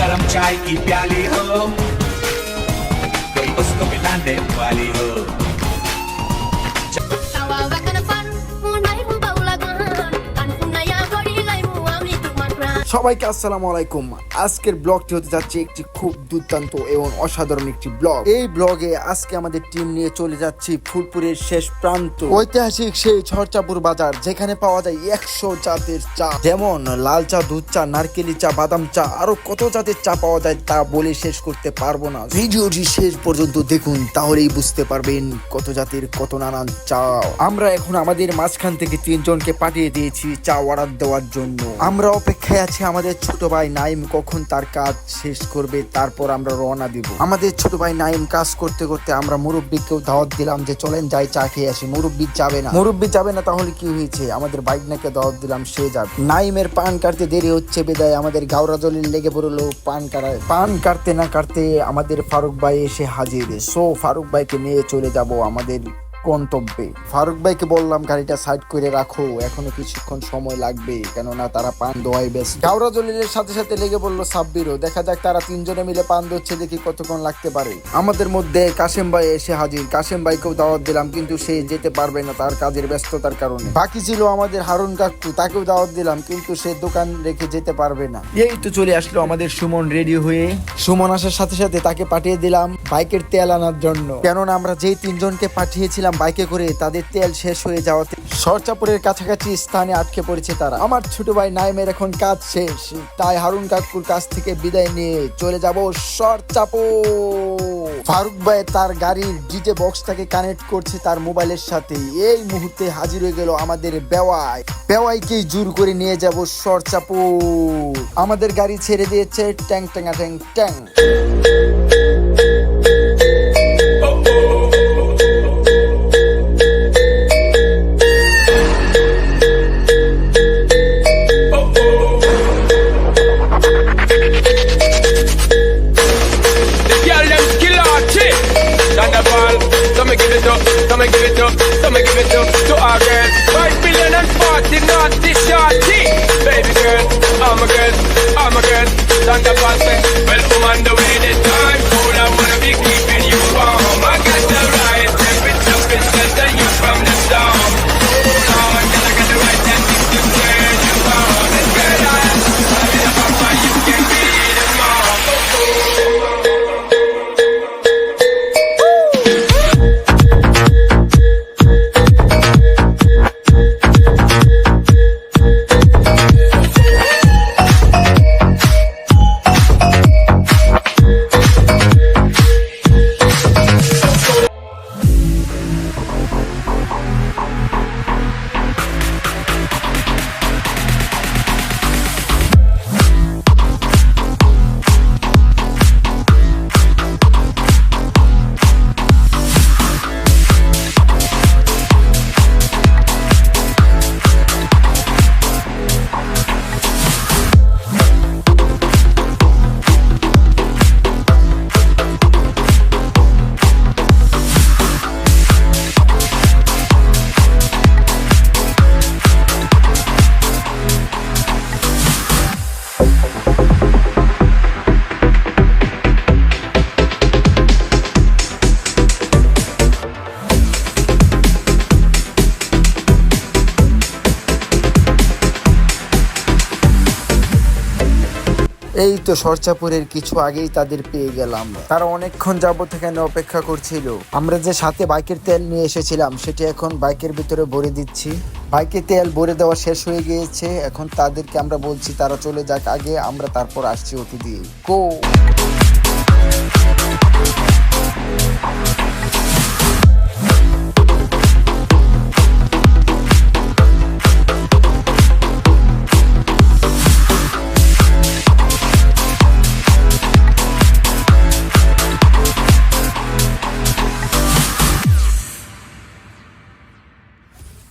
गरम चाय की प्याली हो। कोई उसको मिलाने वाली हो। সবাইকে আসসালামু আলাইকুম। আজকের ব্লগটি হতে যাচ্ছে একটি খুব দুর্দান্ত এবং অসাধারণ একটি ব্লগ। এই ব্লগে আজকে আমাদের টিম নিয়ে চলে যাচ্ছি ফুলপুরের শেষ প্রান্ত। ঐতিহাসিক সেই ছরচাপুর বাজার, যেখানে পাওয়া যায় একশো জাতের চা। যেমন লাল চা, দুধ চা, নারকেলি চা, বাদাম চা, আরও কত জাতের চা পাওয়া যায় তা বলে শেষ করতে পারব না। ভিডিওটি শেষ পর্যন্ত দেখুন, তাহলেই বুঝতে পারবেন কত জাতের, কত নানান চা। আমরা এখন আমাদের মাঝখান থেকে তিনজনকে পাঠিয়ে দিয়েছি চা অর্ডার দেওয়ার জন্য। আমরা অপেক্ষায় আছি আমাদের ছোট ভাই নাইম কখন তার কাজ শেষ করবে, তারপর আমরা রওনা দিব। আমাদের ছোট ভাই নাইম কাজ করতে করতে আমরা মুরব্বীকেও দাওয়াত দিলাম যে, চলেন যাই চা খেয়ে আসি, মুরব্বী যাবে না। মুরব্বী যাবে না, তাহলে কি হয়েছে? আমাদের বাইক নাকে দাওয়াত দিলাম, সে যাবে। নাইমের পান কাটতে দেরি হচ্ছে বিদায়, আমাদের গাওরা জলিল লেগে পড়ল পান কাটায়। পান কাটতে না কাটতে আমাদের ফারুক ভাই এসে হাজির। সো, ফারুক ভাইকে নিয়ে চলে যাব, আমাদের গন্তব্যে। ফারুক ভাইকে বললাম গাড়িটা সাইড করে রাখো এখনও কিছুক্ষণ সময় লাগবে। কেননা তারা পান দোয়াই ব্যস্ত। গাওরা জলিলের সাথে সাথে লেগে বলল সাব্বিরও। দেখা যাক তারা তিনজনে মিলে পান দিচ্ছে দেখি কতক্ষণ লাগতে পারে। আমাদের মধ্যে কাশেম ভাই এসে হাজির। কাশেম ভাইকেও দাওয়াত দিলাম কিন্তু সে যেতে পারবে না তার কাজের ব্যস্ততার কারণে। বাকি ছিল আমাদের হারুন কাকু তাকেও দাওয়াত দিলাম কিন্তু সে দোকান রেখে যেতে পারবে না। এই তো চলে আসলো আমাদের সুমন রেডি হয়ে। সুমন আসার সাথে সাথে তাকে পাঠিয়ে দিলাম বাইকের তেল আনার জন্য। কেননা আমরা যেই তিনজনকে পাঠিয়েছিলাম বাইকে করে, তাদের তেল শেষ হয়ে যাওয়াতে। সরচাপুরের কাছাকাছি স্থানে আটকে পড়েছে তারা। আমার ছোট ভাই নাইমের এখন কাজ শেষ। তাই হারুন কাকুর কাছ থেকে বিদায় নিয়ে চলে যাব সরচাপুর ফারুক ভাই তার গাড়ির ডিজে বক্সটাকে কানেক্ট করছে তার মোবাইলের সাথে। এই মুহূর্তে হাজির হয়ে গেল আমাদের বেওয়াই। বেওয়াইকে জোর করে নিয়ে যাব সরচাপুর আমাদের গাড়ি ছেড়ে দিয়েছে ট্যাং ট্যাঙ্গা ট্যাং ট্যাং। Girl. Five billion and forty naughty shorty. Baby girl, I'm a girl, I'm a girl. Well, woman, এই তো সরচাপুরের কিছু আগেই তাদের পেয়ে গেলাম। তারা অনেকক্ষণ যাবত এখানে অপেক্ষা করছিল। আমরা যে সাথে বাইকের তেল নিয়ে এসেছিলাম, সেটি এখন বাইকের ভিতরে ভরে দিচ্ছি। বাইকে তেল ভরে দেওয়া শেষ হয়ে গিয়েছে। এখন তাদেরকে আমরা বলছি, তারা চলে যাক আগে, আমরা তারপর আসছি দিয়ে কো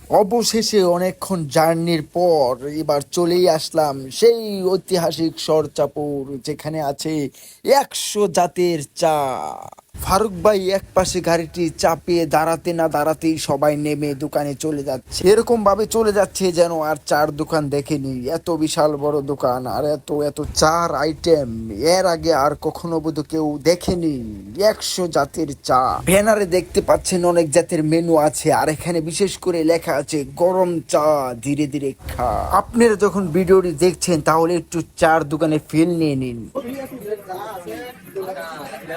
অবশেষে অনেকক্ষণ জার্নির পর এবার চলেই আসলাম সেই ঐতিহাসিক সরচাপুর যেখানে আছে একশো জাতের চা। ফারুক ভাই এক পাশে গাড়িটি চাপিয়ে দাঁড়াতে না দাঁড়াতেই সবাই নেমে দোকানে চলে যাচ্ছে। এরকম ভাবে চলে যাচ্ছে যেন আর চার দোকান দেখেনি। এত বিশাল বড় দোকান আর এত এত চার আইটেম। এর আগে আর কখনো বোধ কেউ দেখেনি। একশো জাতের চা। ব্যানারে দেখতে পাচ্ছেন অনেক জাতের মেনু আছে আর এখানে বিশেষ করে লেখা আছে, গরম চা, ধীরে ধীরে খা। আপনারা যখন ভিডিওটি দেখছেন তাহলে একটু চার দোকানে ফিল নিয়ে নিন।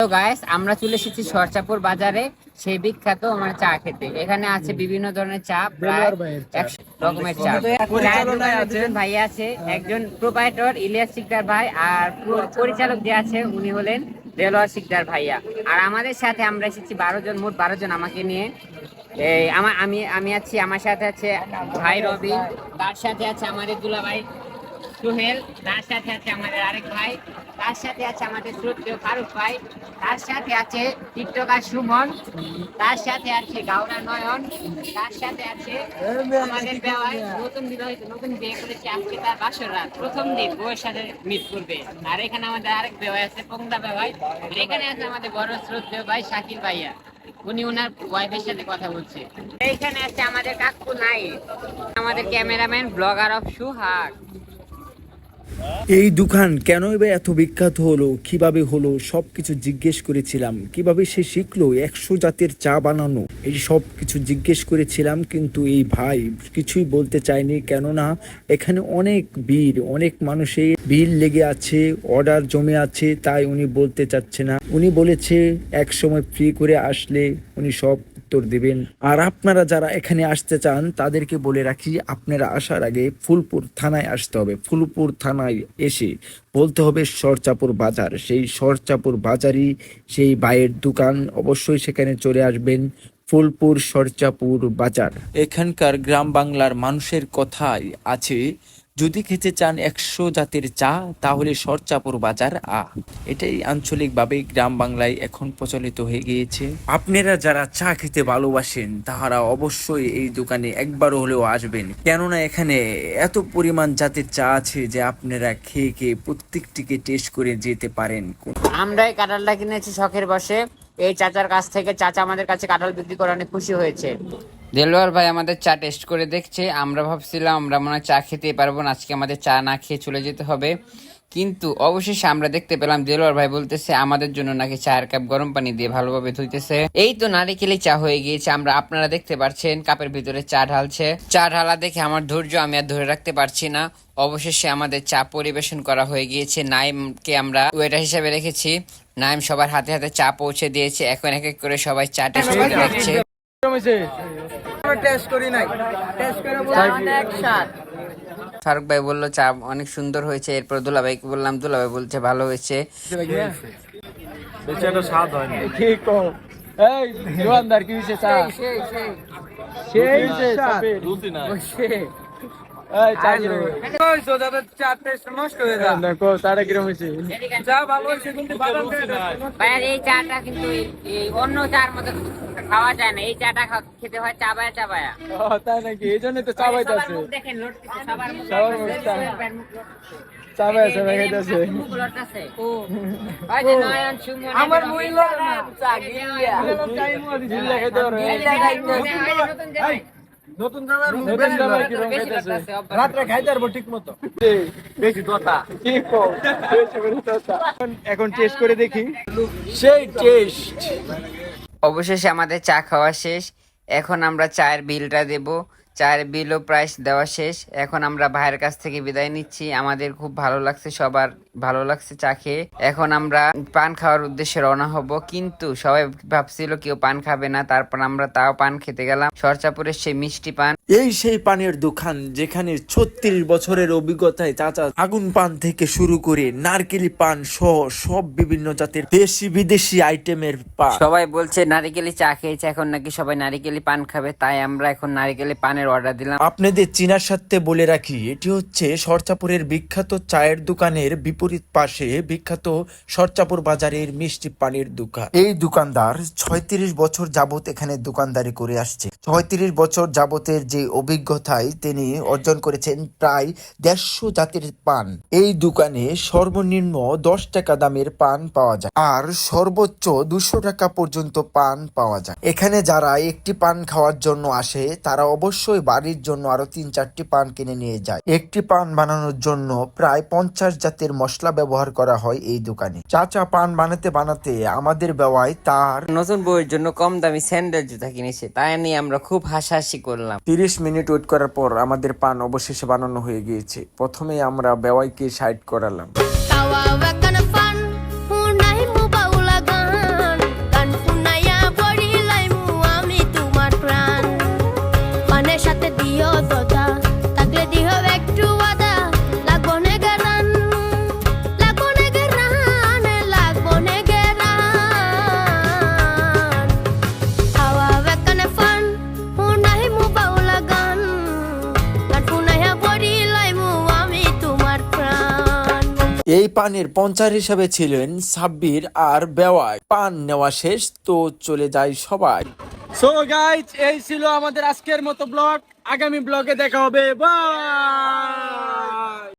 তো গাইস আমরা চলে এসেছি সরচাপুর বাজারে সেই বিখ্যাত আমার চা খেতে। এখানে আছে বিভিন্ন ধরনের চা প্রায় একশো রকমের চা। ভাই আছে। একজন প্রোপাইটর ইলিয়াস সিকদার ভাই আর পরিচালক যে আছে উনি হলেন দেলোয়ার সিকদার ভাইয়া। আর আমাদের সাথে আমরা এসেছি বারো জন মোট বারো জন আমাকে নিয়ে। এই আমার আমি আমি আছি আমার সাথে আছে ভাই রবি তার সাথে আছে আমাদের দুলা ভাই সোহেল, তার সাথে আছে আমাদের আরেক ভাই, তার সাথে আছে আমাদের শ্রদ্ধেয় ফারুক ভাই, তার সাথে আছে টিকটকার সুমন, তার সাথে আছে গাওরা নয়ন, তার সাথে আছে আমাদের নতুন বিবাহিত, নতুন বিয়ে করেছে আজকে তার বাসর প্রথম দিন বউয়ের সাথে মিট করবে। আর এখানে আমাদের আরেক বেওয়াই আছে পংদা বেওয়াই এখানে আছে আমাদের বড় শ্রদ্ধেয় ভাই শাকিল ভাইয়া, উনি ওনার ওয়াইফের সাথে কথা বলছে। এইখানে আছে আমাদের কাকু নাই আমাদের ক্যামেরাম্যান ব্লগার অফ সুহাগ। এই দোকান কেনই বা এত বিখ্যাত হলো? কীভাবে হলো? সব কিছু জিজ্ঞেস করেছিলাম। কীভাবে সে শিখলো? একশো জাতের চা বানানো। এই সব কিছু জিজ্ঞেস করেছিলাম, কিন্তু এই ভাই কিছুই বলতে চায়নি। কেননা, এখানে অনেক ভিড়, অনেক মানুষের ভিড় লেগে আছে, অর্ডার জমে আছে, তাই উনি বলতে চাচ্ছে না। উনি বলেছে এক সময় ফ্রি করে আসলে উনি সব উত্তর দিবেন। আর আপনারা যারা এখানে আসতে চান, তাদেরকে বলে রাখি, আপনারা আসার আগে ফুলপুর থানায় আসতে হবে। ফুলপুর থানায় এসে বলতে হবে সরচাপুর বাজার। সেই সরচাপুর বাজারই সেই বাইয়ের দোকান। অবশ্যই সেখানে চলে আসবেন। ফুলপুর সরচাপুর বাজার। এখানকার গ্রাম বাংলার মানুষের কথাই আছে। যদি খেতে চান একশো জাতের চা তাহলে সরচাপুর বাজার আ। এটাই আঞ্চলিকভাবে গ্রাম বাংলায় এখন প্রচলিত হয়ে গিয়েছে। আপনারা যারা চা খেতে ভালোবাসেন তাহারা অবশ্যই এই দোকানে একবার হলেও আসবেন। কেননা এখানে এত পরিমাণ জাতের চা আছে যে আপনারা খেয়ে খেয়ে প্রত্যেকটিকে টেস্ট করে যেতে পারেন। আমরা এই কাঁঠালটা কিনেছি শখের বসে এই চাচার কাছ থেকে চাচা আমাদের কাছে কাঁঠাল বিক্রি করে অনেক খুশি হয়েছে। দেলোয়ার ভাই আমাদের চা টেস্ট করে দেখছে, আমরা ভাবছিলাম আমরা মনে হয় চা খেতে পারব না, আজকে আমাদের চা না খেয়ে চলে যেতে হবে। কিন্তু অবশেষে আমরা দেখতে পেলাম দেলোয়ার ভাই বলতেছে আমাদের জন্য নাকি চায়ের কাপ গরম পানি দিয়ে ভালোভাবে ধুইতেছে। এই তো নারিকেলি চা হয়ে গিয়েছে। আমরা আপনারা দেখতে পাচ্ছেন কাপের ভিতরে চা ঢালছে। চা ঢালা দেখে আমার ধৈর্য আমি আর ধরে রাখতে পারছি না। অবশেষে আমাদের চা পরিবেশন করা হয়ে গিয়েছে। নাইমকে আমরা ওয়েটার হিসেবে রেখেছি। নাইম সবার হাতে হাতে চা পৌঁছে দিয়েছে। এখন এক এক করে সবাই চা টেস্ট করে দেখছে ফারুক ভাই বলল চা অনেক সুন্দর হয়েছে। এরপর দুলা ভাইকে বললাম দুলা ভাই বলছে ভালো হয়েছে। এই চাটা কিন্তু এই- এই অন্য চার মতো খাওয়া যায় না। এই চাটা খেতে হয় চাবায়া চাবায়া তাই নাকি? এই জন্য তো চা সবার পাইতেছে মুখ দেখেন লটকেছে, সবার মুখ সবার দেখেন, মুখ সবার চা। মুখ লটকেছে। এই- এই- এই খাইতেছে মুখ লটকেছে। ওই যে নয়ন, সুমন, আমার মহিল না চা গিলিয়া নতুন জামাই। নতুন জামাই কি রং বেশি খাইতেছে লটকেছে, অভ্যাস। রাত্রে খাইতে পারব ঠিক মতো বেশি কি এখন টেস্ট করে দেখি। সেই টেস্ট অবশেষে আমাদের চা খাওয়া শেষ। এখন আমরা চায়ের বিলটা দেব। চায়ের বিল প্রাইস দেওয়া শেষ। এখন আমরা ভাইয়ের কাছ থেকে বিদায় নিচ্ছি। আমাদের খুব ভালো লাগছে সবার ভালো লাগছে চা খেয়ে। এখন আমরা পান খাওয়ার উদ্দেশ্যে রওনা হব। কিন্তু সবাই ভাবছিল কেউ পান খাবে না তারপর আমরা তাও পান খেতে গেলাম। সরচাপুরের সেই মিষ্টি পান। এই সেই পানের দোকান যেখানে ছত্রিশ বছরের অভিজ্ঞতায় চাচা আগুন পান থেকে শুরু করে নারকেলি পান সহ সব বিভিন্ন জাতের দেশি বিদেশি আইটেমের পান। সবাই বলছে নারিকেলি চা খেয়েছে এখন নাকি সবাই নারিকেলি পান খাবে। তাই আমরা এখন নারিকেলি পানের পানের অর্ডার দিলাম। আপনাদের চিনার সাথে বলে রাখি, এটি হচ্ছে সরচাপুরের বিখ্যাত চায়ের দোকানের বিপরীত পাশে বিখ্যাত সরচাপুর বাজারের মিষ্টি পানির দোকান। এই দোকানদার ছয়ত্রিশ বছর যাবত এখানে দোকানদারি করে আসছে। ছয়ত্রিশ বছর যাবতের যে অভিজ্ঞতায় তিনি অর্জন করেছেন প্রায় দেড়শো জাতের পান। এই দোকানে সর্বনিম্ন দশ টাকা দামের পান পাওয়া যায় আর সর্বোচ্চ দুশো টাকা পর্যন্ত পান পাওয়া যায়। এখানে যারা একটি পান খাওয়ার জন্য আসে, তারা অবশ্যই বাড়ির জন্য আরও তিন চারটি পান কিনে নিয়ে যায়। একটি পান বানানোর জন্য প্রায় পঞ্চাশ জাতের মশলা ব্যবহার করা হয় এই দোকানে। চাচা পান বানাতে বানাতে আমাদের বেওয়ায় তার নতুন বউয়ের জন্য কম দামি স্যান্ডেল জুতা কিনেছে তাই নিয়ে আমরা খুব হাসাহাসি করলাম। তিরিশ মিনিট ওয়েট করার পর আমাদের পান অবশেষে বানানো হয়ে গিয়েছে। প্রথমে আমরা বেওয়াইকে সাইড করালাম। পানের পঞ্চার হিসাবে ছিলেন সাব্বির আর বেওয়ায় পান নেওয়া শেষ, তো চলে যায় সবাই। সো গাইজ এই ছিল আমাদের আজকের মতো ব্লগ। আগামী ব্লগে দেখা হবে। বাই